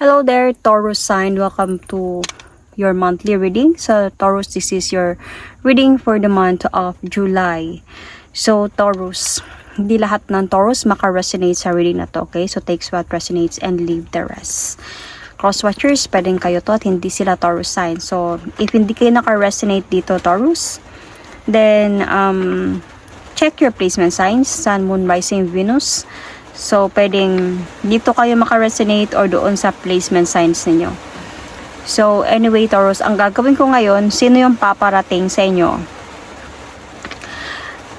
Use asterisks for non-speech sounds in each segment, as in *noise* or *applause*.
Hello there, Taurus sign. Welcome to your monthly reading. So, Taurus, this is your reading for the month of July. So, Taurus, hindi lahat ng Taurus maka-resonate sa reading na to, okay? So, takes what resonates and leave the rest. Cross-watchers, pwedeng kayo to at hindi sila Taurus sign. So, if hindi kayo naka-resonate dito, Taurus, then, um, check your placement signs, Sun, Moon, Rising, Venus. So, pwedeng dito kayo makaresonate or doon sa placement signs ninyo. So, anyway, Taurus, ang gagawin ko ngayon, sino yung paparating sa inyo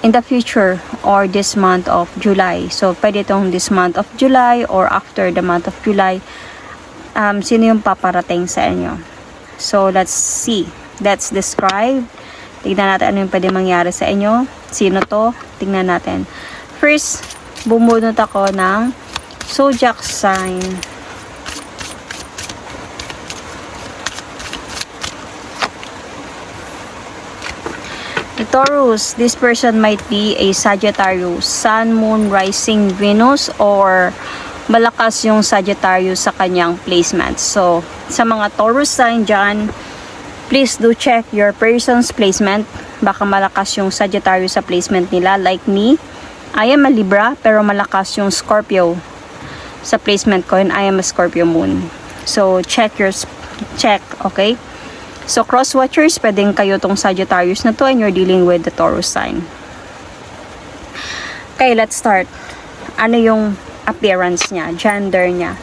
in the future or this month of July. So, pwede itong this month of July or after the month of July. Um, sino yung paparating sa inyo? So, let's see. Let's describe. Tignan natin ano yung pwede mangyari sa inyo. Sino to? Tignan natin. First, bumunot ako ng zodiac sign. Taurus, this person might be a Sagittarius, Sun, Moon, Rising, Venus, or malakas yung Sagittarius sa kanyang placement. So, sa mga Taurus sign dyan, please do check your person's placement. Baka malakas yung Sagittarius sa placement nila. Like me, I am a Libra, pero malakas yung Scorpio sa placement ko and I am a Scorpio moon. So, check your, check, okay? So, cross-watchers, pwedeng kayo tong Sagittarius na to and you're dealing with the Taurus sign. Okay, let's start. Ano yung appearance niya, gender niya?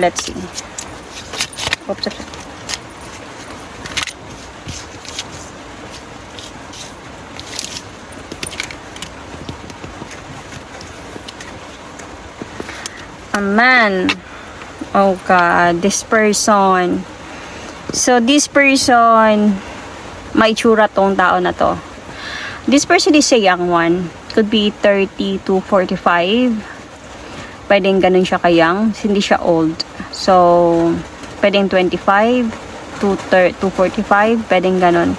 Let's see. Oops, oops. A man. Oh God, this person. So, this person, may tsura tong tao na to. This person is a young one. Could be 30 to 45. Pwedeng ganun siya ka-young. Hindi siya old. So, pwedeng 25 to, 30, to 45. Pwedeng ganun.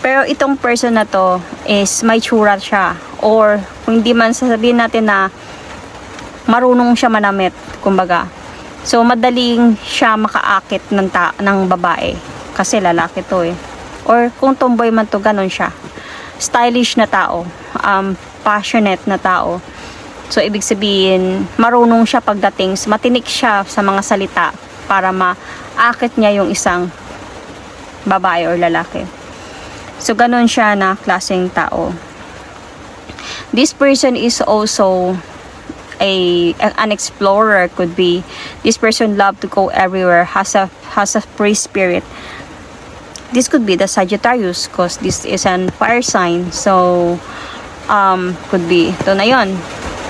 Pero itong person na to is may tsura siya. Or, kung hindi man sasabihin natin na marunong siya manamit, kumbaga. So, madaling siya makaakit ng, ta- ng babae. Kasi lalaki to eh. Or kung tomboy man to, ganun siya. Stylish na tao. Um, passionate na tao. So, ibig sabihin, marunong siya pagdating, matinik siya sa mga salita para maakit niya yung isang babae or lalaki. So, ganun siya na klaseng tao. This person is also a an explorer could be. This person love to go everywhere has a has a free spirit. This could be the Sagittarius because this is an fire sign. So um could be ito na yon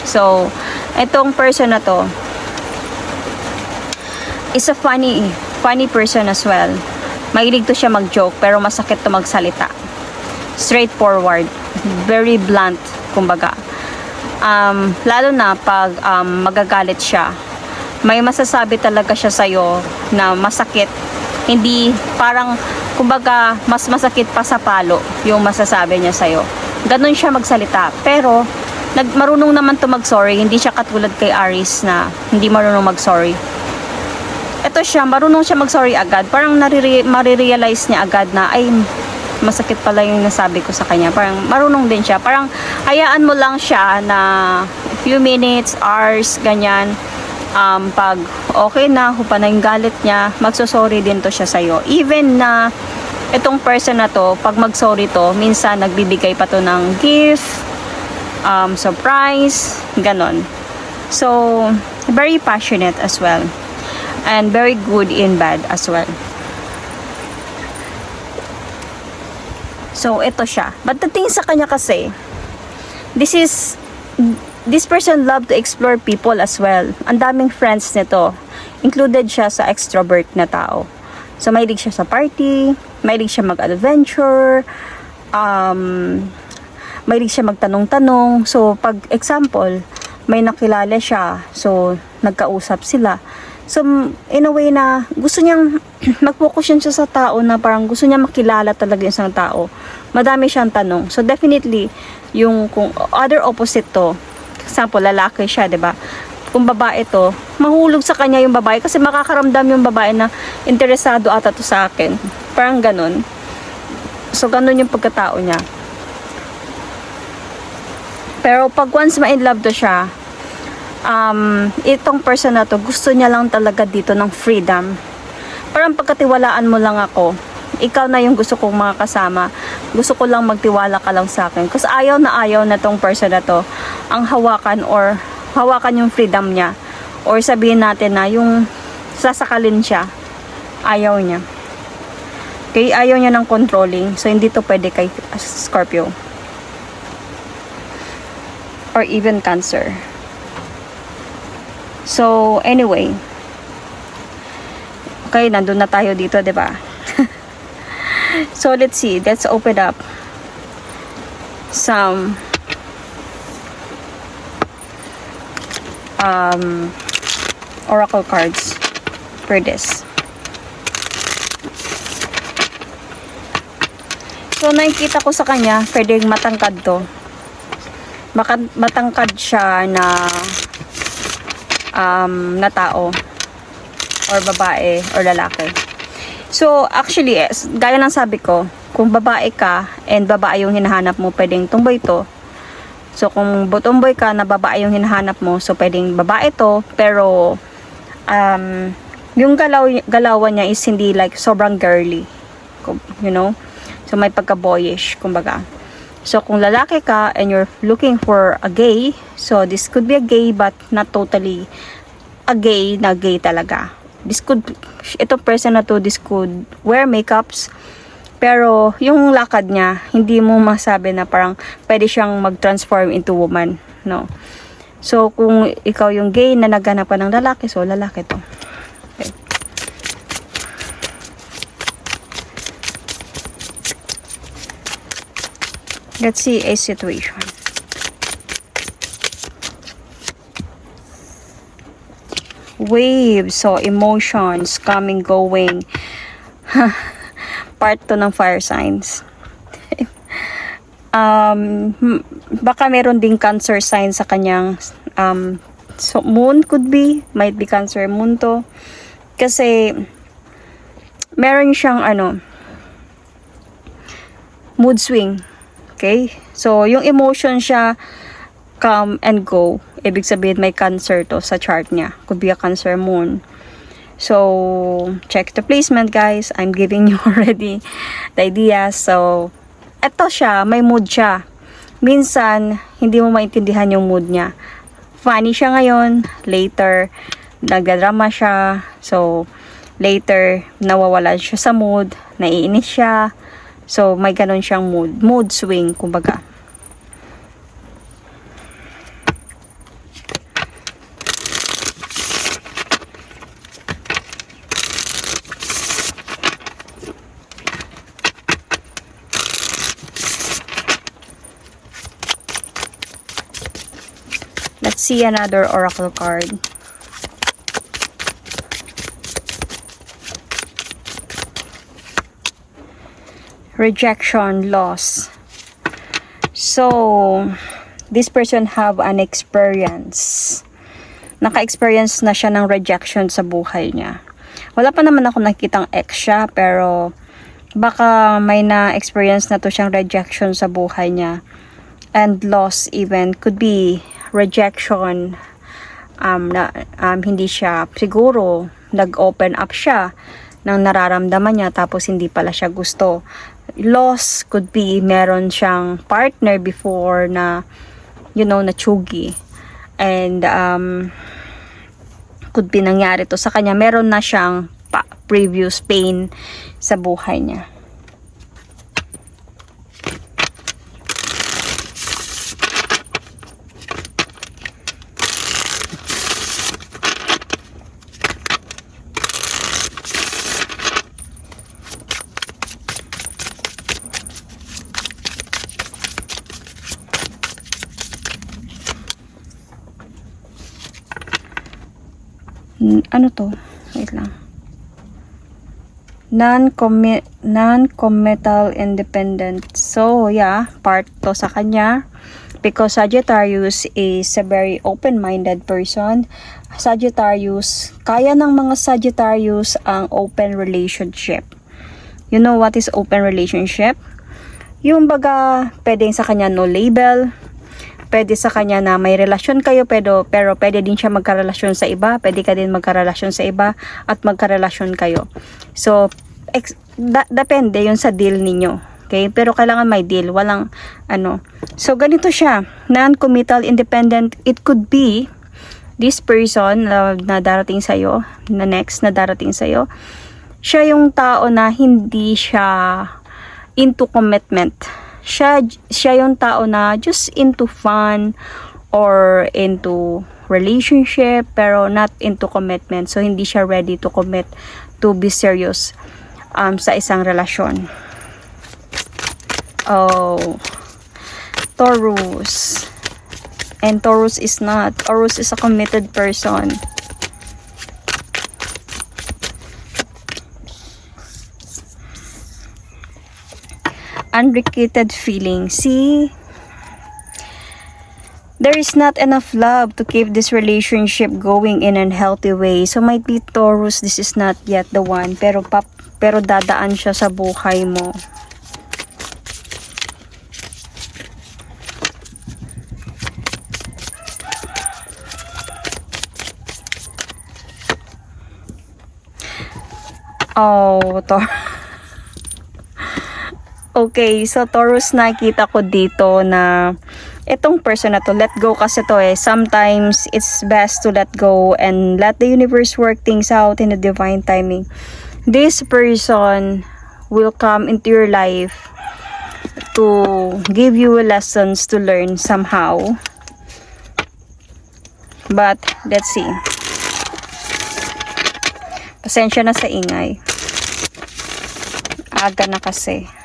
so itong person na to is a funny funny person as well. Mahilig to siya mag-joke pero masakit to magsalita. Straightforward. Very blunt kumbaga um, lalo na pag um, magagalit siya, may masasabi talaga siya sa'yo na masakit. Hindi, parang, kumbaga, mas masakit pa sa palo yung masasabi niya sa'yo. Ganon siya magsalita. Pero, nag, marunong naman to mag-sorry. Hindi siya katulad kay Aris na hindi marunong mag-sorry. Ito siya, marunong siya mag-sorry agad. Parang marirealize niya agad na, ay, masakit pala yung nasabi ko sa kanya. Parang marunong din siya. Parang hayaan mo lang siya na few minutes, hours, ganyan. Um, pag okay na, hupa na yung galit niya, magsosorry din to siya sa'yo. Even na itong person na to, pag mag-sorry to, minsan nagbibigay pa to ng gift, um, surprise, ganon. So, very passionate as well. And very good in bed as well. So, ito siya. But the thing sa kanya kasi, this is, this person love to explore people as well. Ang daming friends nito. Included siya sa extrovert na tao. So, mahilig siya sa party, mahilig siya mag-adventure, um, mahilig siya magtanong-tanong. So, pag example, may nakilala siya, so, nagkausap sila. So, in a way na gusto niyang *clears throat* mag-focus yun siya sa tao na parang gusto niya makilala talaga yung isang tao. Madami siyang tanong. So, definitely, yung kung other opposite to, example, lalaki siya, 'di ba? kung babae to, mahulog sa kanya yung babae kasi makakaramdam yung babae na interesado ata to sa akin. Parang ganun. So, ganun yung pagkatao niya. Pero pag once ma-in love to siya, um, itong person na to, gusto niya lang talaga dito ng freedom. Parang pagkatiwalaan mo lang ako, ikaw na yung gusto kong mga kasama. Gusto ko lang magtiwala ka lang sa akin. Kasi ayaw na ayaw na tong person na to ang hawakan or hawakan yung freedom niya. Or sabihin natin na yung sasakalin siya, ayaw niya. Okay, ayaw niya ng controlling. So, hindi to pwede kay Scorpio. Or even Cancer. So, anyway. Okay, nandun na tayo dito, 'di ba? *laughs* so, let's see. Let's open up some um, oracle cards for this. So, nakikita ko sa kanya, pwedeng matangkad to. Baka matangkad siya na um, na tao or babae or lalaki. So, actually, eh, gaya ng sabi ko, kung babae ka and babae yung hinahanap mo, pwedeng tumboy to. So, kung tumboy ka na babae yung hinahanap mo, so pwedeng babae to, pero um, yung galaw, galawan niya is hindi like sobrang girly. You know? So, may pagka-boyish, kumbaga. So, kung lalaki ka and you're looking for a gay, so this could be a gay but not totally a gay na gay talaga. This could, itong person na to, this could wear makeups, pero yung lakad niya, hindi mo masabi na parang pwede siyang mag-transform into woman, no? So, kung ikaw yung gay na naghanap ka ng lalaki, so lalaki to. Let's see a situation. Waves, so emotions, coming, going. *laughs* Part to ng fire signs. *laughs* um, hmm, baka meron ding cancer sign sa kanyang um, so moon could be, might be cancer moon to. Kasi, meron siyang ano, mood swing. Okay? So, yung emotion siya, come and go. Ibig sabihin, may cancer to sa chart niya. Could be a cancer moon. So, check the placement, guys. I'm giving *laughs* you already the idea. So, eto siya, may mood siya. Minsan, hindi mo maintindihan yung mood niya. Funny siya ngayon, later, nagdadrama siya. So, later, nawawala siya sa mood, naiinis siya. So, may ganun siyang mood. Mood swing, kumbaga. Let's see another oracle card. Rejection, loss. So, this person have an experience. Naka-experience na siya ng rejection sa buhay niya. Wala pa naman ako nakitang ex siya, pero baka may na-experience na to siyang rejection sa buhay niya. And loss even could be rejection um, na um, hindi siya siguro nag-open up siya ng nararamdaman niya tapos hindi pala siya gusto. Loss could be meron siyang partner before na you know na chugi and um, could be nangyari to sa kanya meron na siyang pa- previous pain sa buhay niya. Ano to? Wait lang. non-commit non-committal independent. So, yeah, part to sa kanya because Sagittarius is a very open-minded person. Sagittarius, kaya ng mga Sagittarius ang open relationship. You know what is open relationship? Yung baga, pwedeng sa kanya no label, pwede sa kanya na may relasyon kayo pero pero pwede din siya magkarelasyon sa iba, pwede ka din magkarelasyon sa iba at magkarelasyon kayo. So ex, da, depende yun sa deal ninyo. Okay? Pero kailangan may deal, walang ano. So ganito siya, non-committal independent, it could be this person uh, na darating sa na next na darating sa siya yung tao na hindi siya into commitment siya, siya yung tao na just into fun or into relationship pero not into commitment. So, hindi siya ready to commit to be serious um, sa isang relasyon. Oh, Taurus. And Taurus is not. Taurus is a committed person. Unrequited feeling. See, there is not enough love to keep this relationship going in a healthy way. So might be Taurus, this is not yet the one. Pero pap, pero dadaan siya sa buhay mo. Oh, Taurus. Okay, so Taurus nakita ko dito na itong person na to, let go kasi to eh. Sometimes it's best to let go and let the universe work things out in a divine timing. This person will come into your life to give you lessons to learn somehow. But, let's see. Pasensya na sa ingay. Aga na kasi.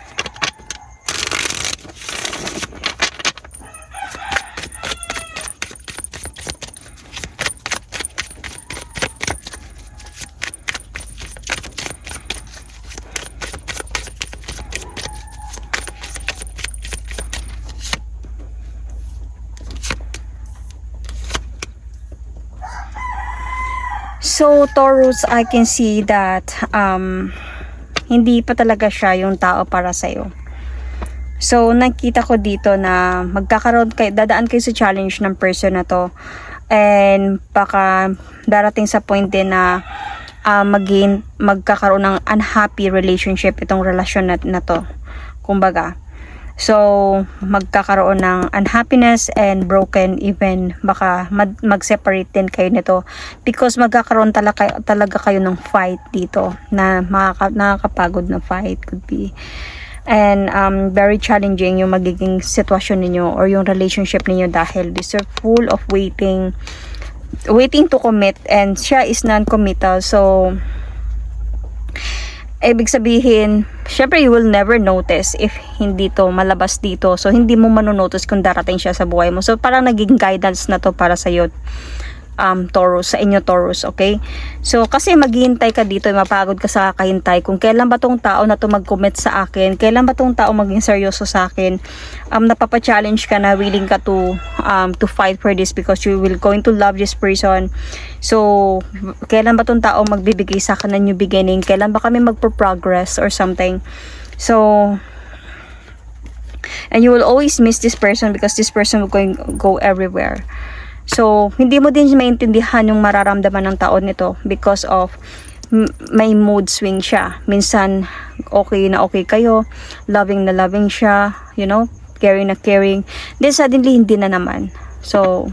So, Taurus, I can see that um, hindi pa talaga siya yung tao para sa'yo. So, nakita ko dito na magkakaroon kayo, dadaan kayo sa challenge ng person na to. And baka darating sa point din na uh, maging, magkakaroon ng unhappy relationship itong relasyon na, na to. Kumbaga. So, magkakaroon ng unhappiness and broken even. Baka mag-separate din kayo nito. Because magkakaroon talaga, talaga kayo ng fight dito na makaka, nakakapagod na fight could be. And um, very challenging yung magiging sitwasyon ninyo or yung relationship ninyo dahil these are full of waiting waiting to commit and siya is non-committal. So ibig sabihin, syempre you will never notice if hindi to malabas dito. So, hindi mo manonotice kung darating siya sa buhay mo. So, parang naging guidance na to para sa'yo um, Taurus, sa inyo Taurus, okay? So, kasi maghihintay ka dito, mapagod ka sa kakahintay kung kailan ba tong tao na to mag-commit sa akin, kailan ba tong tao maging seryoso sa akin, um, napapa-challenge ka na willing ka to, um, to fight for this because you will going to love this person. So, kailan ba tong tao magbibigay sa akin ng new beginning, kailan ba kami magpo-progress or something. So, and you will always miss this person because this person will going go everywhere. So, hindi mo din maintindihan yung mararamdaman ng tao nito because of may mood swing siya. Minsan, okay na okay kayo, loving na loving siya, you know, caring na caring. Then suddenly, hindi na naman. So,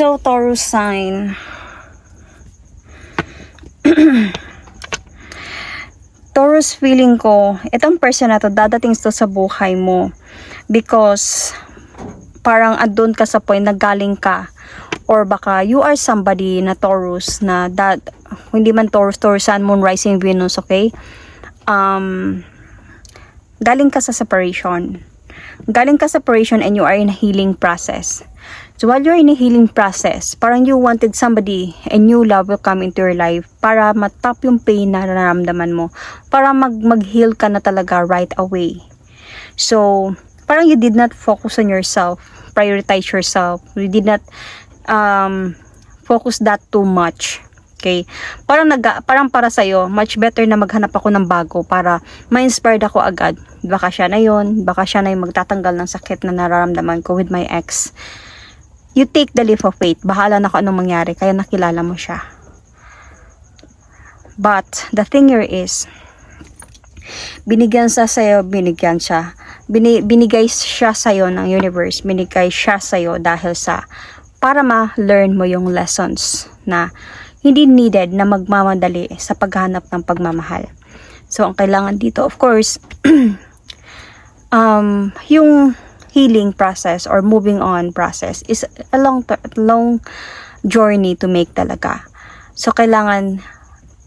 So, Taurus sign. *clears throat* Taurus feeling ko, itong person na to, dadating to sa buhay mo. Because, parang andun ka sa point na galing ka. Or baka you are somebody na Taurus na that, hindi man Taurus, Taurus Sun, Moon, Rising, Venus, okay? Um, galing ka sa separation. Galing ka sa separation and you are in a healing process. So while you're in a healing process, parang you wanted somebody and new love will come into your life para matap yung pain na nararamdaman mo. Para mag, mag-heal ka na talaga right away. So, parang you did not focus on yourself, prioritize yourself. You did not um, focus that too much. Okay? Parang nag parang para sa much better na maghanap ako ng bago para ma-inspired ako agad. Baka siya na 'yon, baka siya na yung magtatanggal ng sakit na nararamdaman ko with my ex. You take the leap of faith. Bahala na kung anong mangyari, kaya nakilala mo siya. But, the thing here is, binigyan sa sa'yo, binigyan siya. Bini, binigay siya sa'yo ng universe, binigay siya sa'yo dahil sa para ma-learn mo yung lessons na hindi needed na magmamadali sa paghanap ng pagmamahal. So, ang kailangan dito, of course, *clears throat* um, yung healing process or moving on process is a long, long journey to make talaga. So, kailangan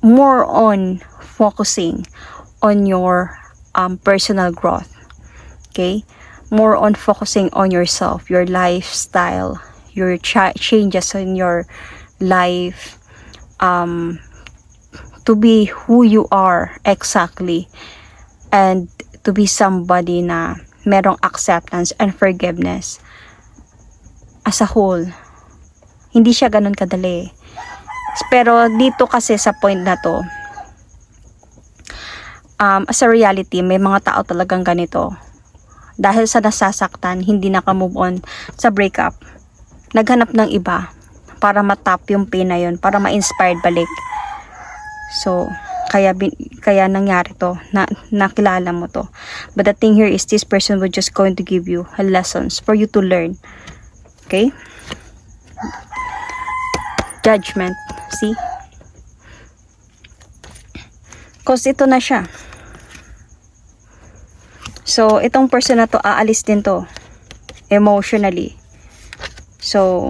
more on focusing on your um, personal growth. Okay? More on focusing on yourself, your lifestyle, your cha- changes in your life, um, to be who you are exactly, and to be somebody na merong acceptance and forgiveness as a whole. Hindi siya ganun kadali. Pero dito kasi sa point na to, um, as a reality, may mga tao talagang ganito. Dahil sa nasasaktan, hindi naka-move on sa breakup. Naghanap ng iba para matap yung pain na yun, para ma-inspired balik. So, kaya bin, kaya nangyari to, na nakilala mo to. But the thing here is this person will just going to give you lessons for you to learn. Okay? Judgment. See? Cause ito na siya. So, itong person na to, aalis din to. Emotionally. So,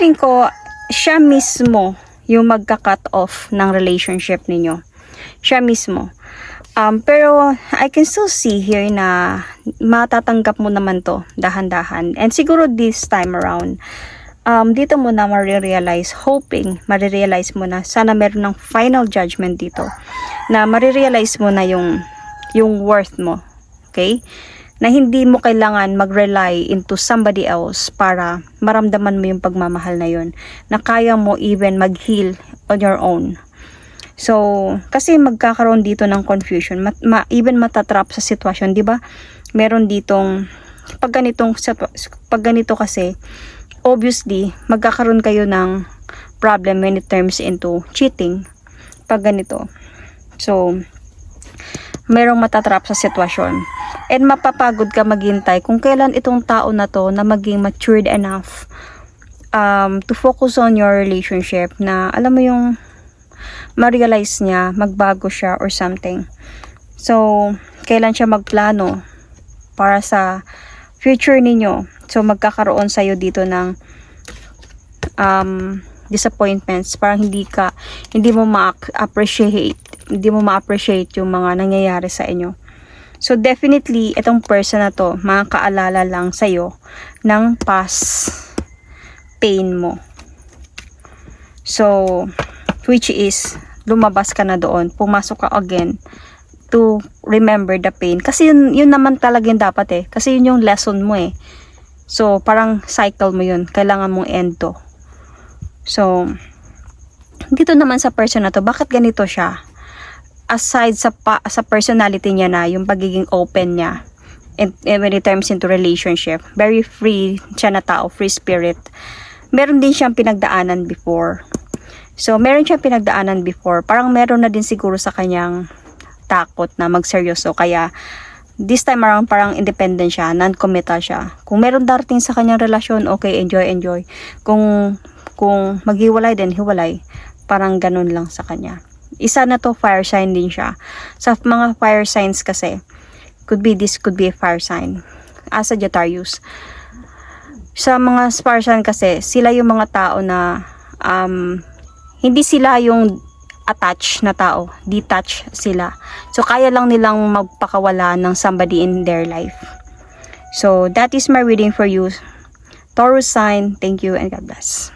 feeling ko, siya mismo yung magka-cut off ng relationship ninyo. Siya mismo. Um, pero, I can still see here na matatanggap mo naman to dahan-dahan. And siguro this time around, um, dito mo na marirealize, hoping marirealize mo na sana meron ng final judgment dito. Na marirealize mo na yung, yung worth mo. Okay? Na hindi mo kailangan mag-rely into somebody else para maramdaman mo yung pagmamahal na yun. Na kaya mo even mag-heal on your own. So, kasi magkakaroon dito ng confusion, ma, ma even matatrap sa sitwasyon, 'di ba? Meron ditong pag ganitong pag ganito kasi obviously magkakaroon kayo ng problem when it turns into cheating pag ganito. So, merong matatrap sa sitwasyon. And mapapagod ka maghintay kung kailan itong tao na to na maging matured enough um, to focus on your relationship na alam mo yung ma-realize niya, magbago siya or something. So, kailan siya magplano para sa future ninyo. So, magkakaroon sa'yo dito ng um, disappointments. Parang hindi ka, hindi mo ma-appreciate, hindi mo ma-appreciate yung mga nangyayari sa inyo. So, definitely, itong person na to, makakaalala lang sa'yo ng past pain mo. So, which is, lumabas ka na doon, pumasok ka again to remember the pain. Kasi yun, yun naman talaga yung dapat eh. Kasi yun yung lesson mo eh. So, parang cycle mo yun. Kailangan mong end to. So, dito naman sa person na to, bakit ganito siya? Aside sa, pa, sa personality niya na, yung pagiging open niya, and, and when terms into relationship, very free siya na tao, free spirit, meron din siyang pinagdaanan before. So, meron siyang pinagdaanan before. Parang meron na din siguro sa kanyang takot na magseryoso. Kaya, this time around, parang independent siya, non-committal siya. Kung meron darating sa kanyang relasyon, okay, enjoy, enjoy. Kung, kung maghiwalay din, hiwalay. Parang ganun lang sa kanya. Isa na to, fire sign din siya. Sa mga fire signs kasi, could be this could be a fire sign. As a Sagittarius. Sa mga fire sign kasi, sila yung mga tao na um, hindi sila yung attached na tao. Detached sila. So, kaya lang nilang magpakawala ng somebody in their life. So, that is my reading for you. Taurus sign, thank you and God bless.